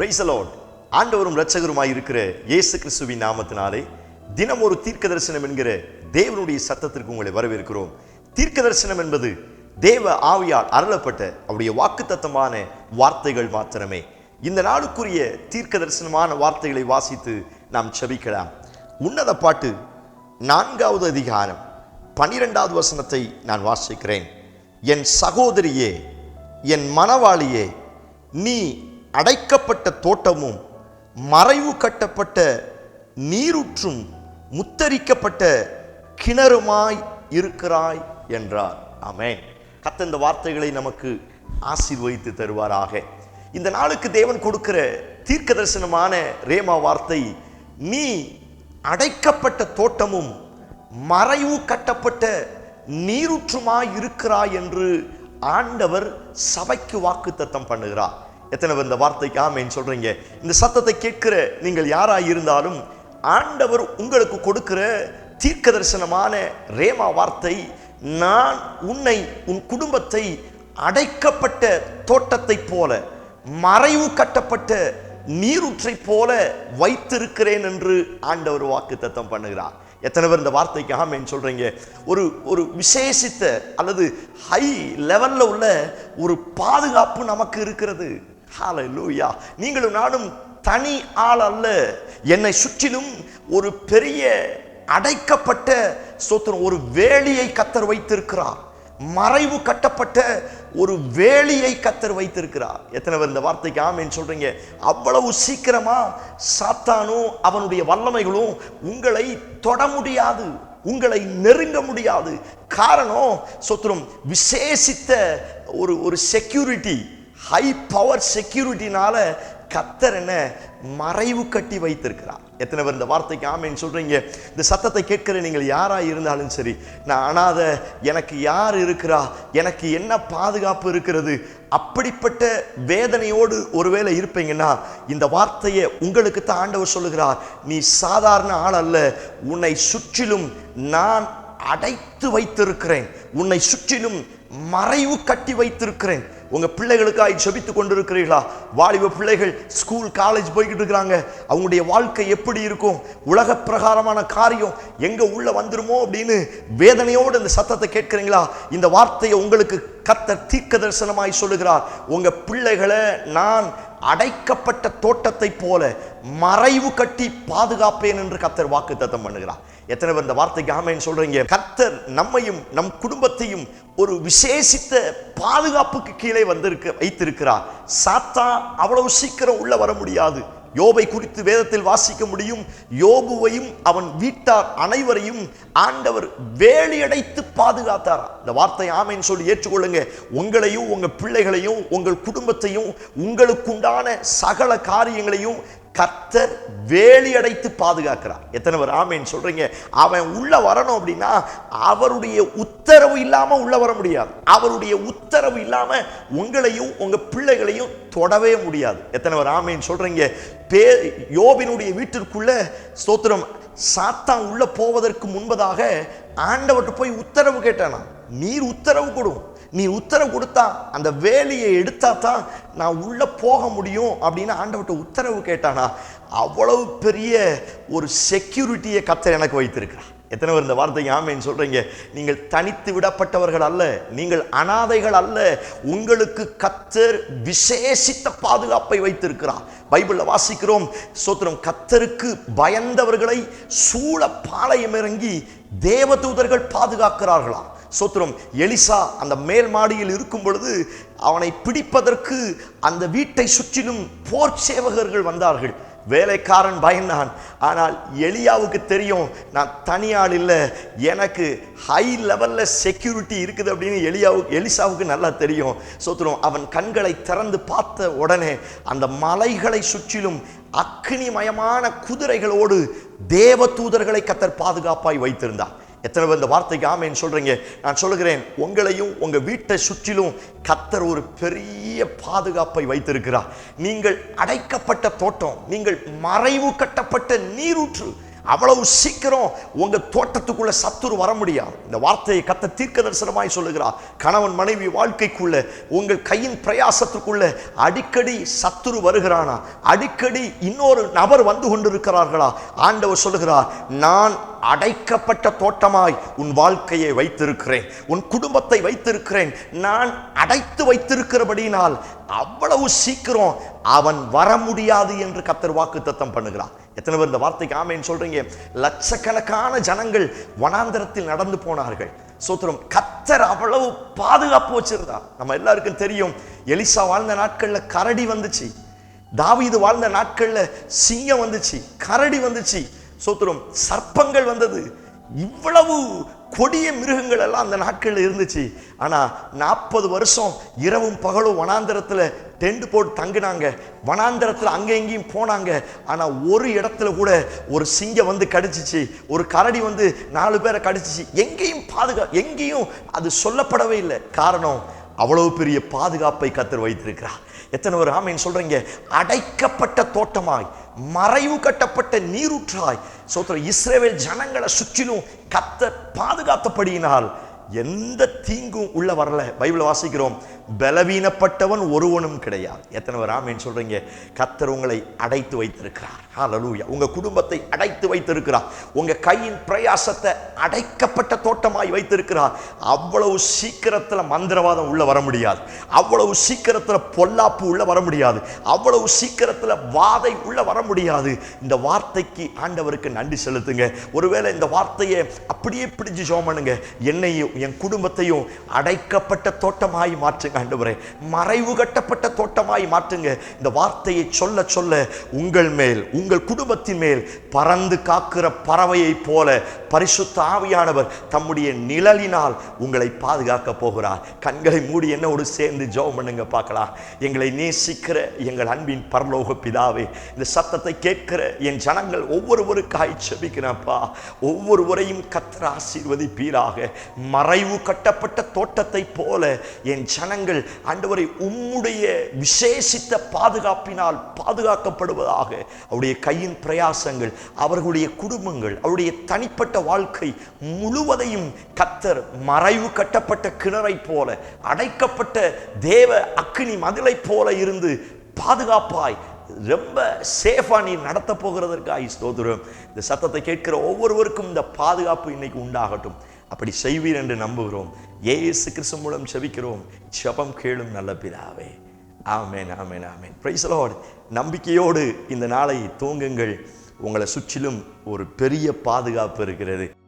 பிரைசலோட் ஆண்டவரும் இரட்சகருமாய் இருக்கிற இயேசு கிறிஸ்துவின் நாமத்தினாலே தினம் ஒரு தீர்க்க தரிசனம் என்கிற தேவனுடைய சத்தத்திற்கு உங்களை வரவேற்கிறோம். தீர்க்க தரிசனம் என்பது தேவ ஆவியால் அருளப்பட்ட அவருடைய வாக்குத்தத்தமான வார்த்தைகள் மாத்திரமே. இந்த நாளுக்குரிய தீர்க்க தரிசனமான வார்த்தைகளை வாசித்து நாம் செபிக்கலாம் உன்னத பாட்டு நான்காவது அதிகாரம் பனிரெண்டாவது வசனத்தை நான் வாசிக்கிறேன். என் சகோதரியே என் மனவாளியே நீ அடைக்கப்பட்ட தோட்டமும் மறைவு கட்டப்பட்ட நீருற்றும் முத்தரிக்கப்பட்ட கிணறுமாய் இருக்கிறாய் என்றார். ஆமென். கத்த இந்த வார்த்தைகளை நமக்கு ஆசீர்வதித்து தருவாராக. இந்த நாளுக்கு தேவன் கொடுக்கிற தீர்க்க தரிசனமான ரேமா வார்த்தை நீ அடைக்கப்பட்ட தோட்டமும் மறைவு கட்டப்பட்ட நீருற்றுமாய் இருக்கிறாய் என்று ஆண்டவர் சபைக்கு வாக்குத்தத்தம் பண்ணுகிறார். எத்தனை பேர் இந்த வார்த்தைக்கு ஆமேன்னு சொல்கிறீங்க இந்த சத்தத்தை கேட்கிற நீங்கள் யாராக இருந்தாலும் ஆண்டவர் உங்களுக்கு கொடுக்கிற தீர்க்க தரிசனமான ரேமா வார்த்தை நான் உன்னை உன் குடும்பத்தை அடைக்கப்பட்ட தோட்டத்தை போல மறைவு கட்டப்பட்ட நீரூற்றை போல வைத்திருக்கிறேன் என்று ஆண்டவர் வாக்கு தத்தம் பண்ணுகிறார். எத்தனை பேர் இந்த வார்த்தைக்கு ஆமேன்னு சொல்கிறீங்க ஒரு ஒரு விசேஷித்த அல்லது ஹை லெவலில் உள்ள ஒரு பாதுகாப்பு நமக்கு இருக்கிறது. ஹalleluya நீங்களும் நானும் தனி ஆள் அல்ல. என்னை சுற்றிலும் ஒரு பெரிய அடைக்கப்பட்ட சோத்திரம் ஒரு வேலியை கத்தர் வைத்திருக்கிறார். மறைவு கட்டப்பட்ட ஒரு வேலியை கத்தர் வைத்திருக்கிறார். எத்தனை பேர் இந்த வார்த்தைக்கு ஆமேன்னு சொல்றீங்க? அவ்வளவு சீக்கிரமா சாத்தானும் அவனுடைய வல்லமைகளும் உங்களை தொட முடியாது. உங்களை நெருங்க முடியாது. காரணம் சொத்துரும் விசேஷித்த ஒரு ஒரு செக்யூரிட்டி ஹை பவர் செக்யூரிட்டினால கத்தர் என்ன மறைவு கட்டி வைத்திருக்கிறார். எத்தனை பேர் இந்த வார்த்தைக்கு ஆமைன்னு சொல்கிறீங்க இந்த சத்தத்தை கேட்குற நீங்கள் யாராக இருந்தாலும் சரி நான் அனாத எனக்கு யார் இருக்கிறா எனக்கு என்ன பாதுகாப்பு இருக்கிறது அப்படிப்பட்ட வேதனையோடு ஒருவேளை இருப்பீங்கன்னா இந்த வார்த்தையை உங்களுக்கு தான் ஆண்டவர் சொல்லுகிறார். நீ சாதாரண ஆள் அல்ல உன்னை சுற்றிலும் நான் அடைத்து வைத்திருக்கிறேன். உன்னை சுற்றிலும் மறைவு கட்டி வைத்திருக்கிறேன். உங்கள் பிள்ளைகளுக்காக ஜபித்து கொண்டிருக்கிறீர்களா? வாலிப பிள்ளைகள் ஸ்கூல் காலேஜ் போய்கிட்டு இருக்கிறாங்க. அவங்களுடைய வாழ்க்கை எப்படி இருக்கும்? உலக பிரகாரமான காரியம் எங்கே உள்ளே வந்துருமோ அப்படின்னு வேதனையோடு இந்த சத்தத்தை கேட்குறீங்களா? இந்த வார்த்தையை உங்களுக்கு கத்த தீர்க்க தரிசனமாய் சொல்லுகிறார். உங்கள் பிள்ளைகளை நான் அடைக்கப்பட்ட தோட்டத்தை போல மறைவு கட்டி பாதுகாப்பேன் என்று கத்தர் வாக்கு தத்தம் பண்ணுகிறார். எத்தனை பேர் இந்த வார்த்தைக்கு ஆமைன்னு சொல்றீங்க? கத்தர் நம்மையும் நம் குடும்பத்தையும் ஒரு விசேஷித்த பாதுகாப்புக்கு கீழே வந்திருக்க வைத்திருக்கிறார். சாத்தா அவ்வளவு சீக்கிரம் உள்ள வர முடியாது. யோபை குறித்து வேதத்தில் வாசிக்க முடியும். யோபுவையும் அவன் வீட்டார் அனைவரையும் ஆண்டவர் வேலியடைத்து பாதுகாத்தாரா? இந்த வார்த்தை ஆமைன்னு சொல்லி ஏற்றுக்கொள்ளுங்க. உங்களையும் உங்க பிள்ளைகளையும் உங்கள் குடும்பத்தையும் உங்களுக்குண்டான சகல காரியங்களையும் கர்த்தர் வேலி அடைத்து பாதுகாக்கிறார். எத்தனை பேர் ஆமேன்னு சொல்கிறீங்க அவன் உள்ளே வரணும் அப்படின்னா அவருடைய உத்தரவு இல்லாமல் உள்ள வர முடியாது. அவருடைய உத்தரவு இல்லாமல் உங்களையும் உங்கள் பிள்ளைகளையும் தொடவே முடியாது. எத்தனை பேர் ஆமேன்னு சொல்றீங்க? பே யோபினுடைய வீட்டிற்குள்ளே ஸ்தோத்திரம் சாத்தான் உள்ள போவதற்கு முன்பதாக ஆண்டவர்கிட்ட போய் உத்தரவு கேட்டானா நீர் உத்தரவு கொடுவோம் நீ உத்தரவு கொடுத்தா அந்த வேலையை எடுத்தா தான் நான் உள்ளே போக முடியும் அப்படின்னு ஆண்டவர்கிட்ட உத்தரவு கேட்டானா அவ்வளவு பெரிய ஒரு செக்யூரிட்டியை கத்தர் எனக்கு வைத்திருக்கிறான் எத்தனை பேர் இந்த வார்த்தை ஆமைன்னு சொல்கிறீங்க நீங்கள் தனித்து விடப்பட்டவர்கள் அல்ல நீங்கள் அனாதைகள் அல்ல உங்களுக்கு கத்தர் விசேஷித்த பாதுகாப்பை வைத்திருக்கிறார். பைபிளில் வாசிக்கிறோம் சோத்திரம் கத்தருக்கு பயந்தவர்களை சூழ பாளையம் இறங்கி தேவதூதர்கள் பாதுகாக்கிறார்களாம். சோத்திரம் எலிசா அந்த மேல் மாடியில் இருக்கும் பொழுது அவனை பிடிப்பதற்கு அந்த வீட்டை சுற்றிலும் போர் சேவகர்கள் வந்தார்கள். வேலைக்காரன் பயந்தான். ஆனால் எளியாவுக்கு தெரியும் நான் தனியாள் இல்லை எனக்கு ஹை லெவலில் செக்யூரிட்டி இருக்குது அப்படின்னு எளியாவுக்கு எலிசாவுக்கு நல்லா தெரியும். சோத்திரம் அவன் கண்களை திறந்து பார்த்த உடனே அந்த மலைகளை சுற்றிலும் அக்னிமயமான குதிரைகளோடு தேவ தூதர்களை கத்தர் பாதுகாப்பாய் வைத்திருந்தார். எத்தனை பேர் இந்த வார்த்தைக்கு ஆமேன்னு சொல்கிறீங்க நான் சொல்லுகிறேன் உங்களையும் உங்கள் வீட்டை சுற்றிலும் கத்தர் ஒரு பெரிய பாதுகாப்பை வைத்திருக்கிறார். நீங்கள் அடைக்கப்பட்ட தோட்டம் நீங்கள் மறைவு கட்டப்பட்ட நீரூற்று அவ்வளவு சீக்கிரம் உங்க தோட்டத்துக்குள்ள சத்துரு வர முடியாது. இந்த வார்த்தையை கத்த தீர்க்க தரிசனமாய் சொல்லுகிறார். கணவன் மனைவி வாழ்க்கைக்குள்ள உங்கள் கையின் பிரயாசத்துக்குள்ள அடிக்கடி சத்துரு வருகிறானா? அடிக்கடி இன்னொரு நபர் வந்து கொண்டிருக்கிறார்களா? ஆண்டவர் சொல்லுகிறார் நான் அடைக்கப்பட்ட தோட்டமாய் உன் வாழ்க்கையை வைத்திருக்கிறேன். உன் குடும்பத்தை வைத்திருக்கிறேன். நான் அடைத்து வைத்திருக்கிறபடியினால் அவ்வளவு சீக்கிரம் அவன் வர முடியாது என்று கத்தர் வாக்கு தத்தம் பண்ணுகிறான் எத்தனை பேர் இந்த வார்த்தைக்கு ஆமைன்னு சொல்றீங்க? லட்சக்கணக்கான ஜனங்கள் வனாந்தரத்தில் நடந்து போனார்கள். சோத்திரம் கத்தர் அவ்வளவு பாதுகாப்பு வச்சிருந்தா. நம்ம எல்லாருக்கும் தெரியும் எலிசா வாழ்ந்த நாட்கள்ல கரடி வந்துச்சு. தாவீது வாழ்ந்த நாட்கள்ல சிங்கம் வந்துச்சு கரடி வந்துச்சு. சோத்திரம் சர்ப்பங்கள் வந்தது. இவ்வளவு கொடிய மிருகங்கள் எல்லாம் அந்த நாட்களில் இருந்துச்சு. ஆனால் நாற்பது வருஷம் இரவும் பகலும் வனாந்திரத்தில் டென்ட் போட்டு தங்கினாங்க. வனாந்திரத்தில் அங்கே எங்கேயும் போனாங்க. ஆனால் ஒரு இடத்துல கூட ஒரு சிங்கம் வந்து கடிச்சிச்சு. ஒரு கரடி வந்து நாலு பேரை கடிச்சிச்சு. எங்கேயும் பாதுகா எங்கேயும் அது சொல்லப்படவே இல்லை. காரணம் அவ்வளவு பெரிய பாதுகாப்பை கத்தர் வைத்திருக்கிறார். எத்தனை ஒரு ஆமைன்னு சொல்கிறீங்க அடைக்கப்பட்ட தோட்டமாய் மறைவு கட்டப்பட்ட நீரூற்றாய். சோத்திர இஸ்ரேவேல் ஜனங்களை சுற்றிலும் கத்த பாதுகாத்தபடியினால் எந்த தீங்கும் உள்ள வரல. பைபிள் வாசிக்கிறோம். பலவீனப்பட்டவன் ஒருவனும் கிடையாது. எத்தனை பேர் ஆமேன்னு சொல்றீங்க? கத்தர் உங்களை அடைத்து வைத்திருக்கிறார். ஹாலலூயா உங்கள் குடும்பத்தை அடைத்து வைத்திருக்கிறார். உங்க கையின் பிரயாசத்தை அடைக்கப்பட்ட தோட்டமாய் வைத்திருக்கிறார். அவ்வளவு சீக்கிரத்தில் மந்திரவாதம் உள்ள வர முடியாது. அவ்வளவு சீக்கிரத்தில் பொல்லாப்பு உள்ள வர முடியாது. அவ்வளவு சீக்கிரத்தில் வாதை உள்ள வர முடியாது. இந்த வார்த்தைக்கு ஆண்டவருக்கு நன்றி செலுத்துங்க. ஒருவேளை இந்த வார்த்தையை அப்படியே பிடிச்சு ஜோமனுங்க என்னையும் என் குடும்பத்தையும் அடைக்கப்பட்ட தோட்டமாய் மாற்றுங்க. ஆண்டவரே மறைவு கட்டப்பட்ட தோட்டமாய் மாற்றுங்க. இந்த வார்த்தையை சொல்ல சொல்ல உங்கள் மேல் உங்கள் குடும்பத்தின் மேல் பறந்து காக்கிற பறவையைப் போல பரிசுத்த ஆவியானவர் தம்முடைய நிழலினால் உங்களை பாதுகாக்க போகிறார். கண்களை மூடி என்னோடு சேர்ந்து ஜோம் பண்ணுங்க பார்க்கலாம். எங்களை நேசிக்கிற எங்கள் அன்பின் பரலோக பிதாவே இந்த சத்தத்தை கேட்கிற என் ஜனங்கள் ஒவ்வொருவருக்காய் செபிக்கிறப்பா ஒவ்வொருவரையும் கத்திர ஆசீர்வதிப்பீராக. மறைவு கட்டப்பட்ட தோட்டத்தை போல என் ஜனங்கள் ஆண்டவரை உம்முடைய விசேஷித்த பாதுகாப்பினால் பாதுகாக்கப்படுவதாக அவருடைய கையின் பிரயாசங்கள் அவர்களுடைய குடும்பங்கள் அவருடைய தனிப்பட்ட வாழ்க்கை முழுவதையும் கத்தர் மறைவு கட்டப்பட்ட கிணறை போல அடைக்கப்பட்ட தேவ அக்னி மதிலை போல இருந்து பாதுகாப்பாய் ரொம்ப சேஃபா நீ நடத்த போகிறதற்காக ஸ்தோத்திரம். இந்த சத்தத்தை கேட்கிற ஒவ்வொருவருக்கும் இந்த பாதுகாப்பு இன்னைக்கு உண்டாகட்டும். அப்படி செய்வீர் என்று நம்புகிறோம். ஏஎஸ் கிறிஸ்து மூலம் செவிக்கிறோம் செபம் கேளும் நல்ல பிதாவே. ஆமேன் ஆமேன் ஆமேன். பிரைஸ் நம்பிக்கையோடு இந்த நாளை தூங்குங்கள். உங்களை சுற்றிலும் ஒரு பெரிய பாதுகாப்பு இருக்கிறது.